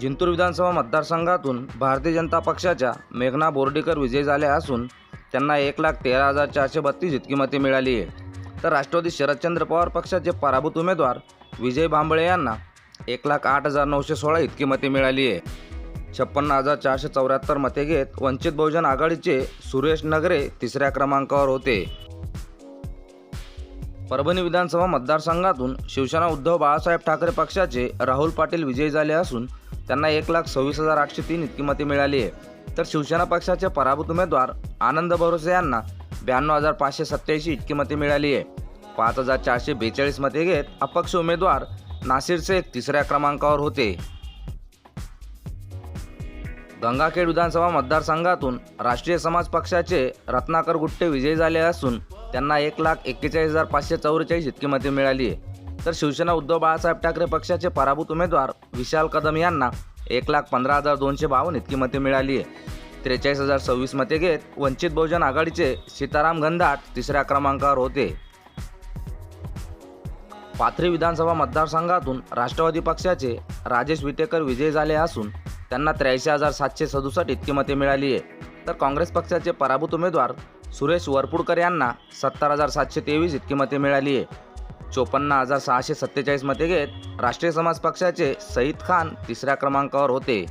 जिंतूर विधानसभा मतदारसंघातून भारतीय जनता पक्षाच्या मेघना बोर्डीकर विजयी झाल्या असून त्यांना एक लाख तेरा हजार चारशे बत्तीस इतकी मते मिळाली आहे. तर राष्ट्रवादी शरदचंद्र पवार पक्षाचे पराभूत उमेदवार विजय भांबळे यांना एक लाख आठ हजार नऊशे सोळा इतकी मते मिळाली आहे. छप्पन्न हजार चारशे चौऱ्याहत्तर मते घेत वंचित बहुजन आघाडीचे सुरेश नगरे तिसऱ्या क्रमांकावर होते. परभणी विधानसभा मतदारसंघातून शिवसेना उद्धव बाळासाहेब ठाकरे पक्षाचे राहुल पाटील विजयी झाले असून त्यांना एक लाख सव्वीस हजार आठशे तीन इतकी मते मिळाली आहे. तर शिवसेना पक्षाचे पराभूत उमेदवार आनंद भरोसे यांना ब्याण्णव हजार पाचशे सत्याऐंशी इतकी मते मिळाली आहे. पाच हजार चारशे बेचाळीस मते घेत अपक्ष उमेदवार नाशिरचे तिसऱ्या क्रमांकावर होते. गंगाखेड विधानसभा मतदारसंघातून राष्ट्रीय समाज पक्षाचे रत्नाकर गुट्टे विजयी झाले असून त्यांना एक लाख एक्केचाळीस हजार पाचशे चौवेचाळीस इतकी मते मिळाली आहे. तर शिवसेना उद्धव बाळासाहेब ठाकरे पक्षाचे पराभूत उमेदवार विशाल कदम यांना एक लाख पंधरा हजार दोनशे बावन्न इतकी मते मिळाली आहे. त्रेचाळीस हजार सव्वीस मते घेत वंचित बहुजन आघाडीचे सीताराम गंधाट तिसऱ्या क्रमांकावर होते. पाथरी विधानसभा मतदारसंघातून राष्ट्रवादी पक्षाचे राजेश विटेकर विजयी झाले असून त्यांना त्र्याऐंशी हजार सातशे सदुसष्ट इतकी मते मिळाली आहे. तर काँग्रेस पक्षाचे पराभूत उमेदवार सुरेश वरपुडकर यांना सत्तर हजार सातशे तेवीस इतकी मते मिळाली आहे. चोपन्न हजार सहाशे सत्तेचाळीस मते घेत राष्ट्रीय समाज पक्षाचे सईद खान तिसऱ्या क्रमांकावर होते.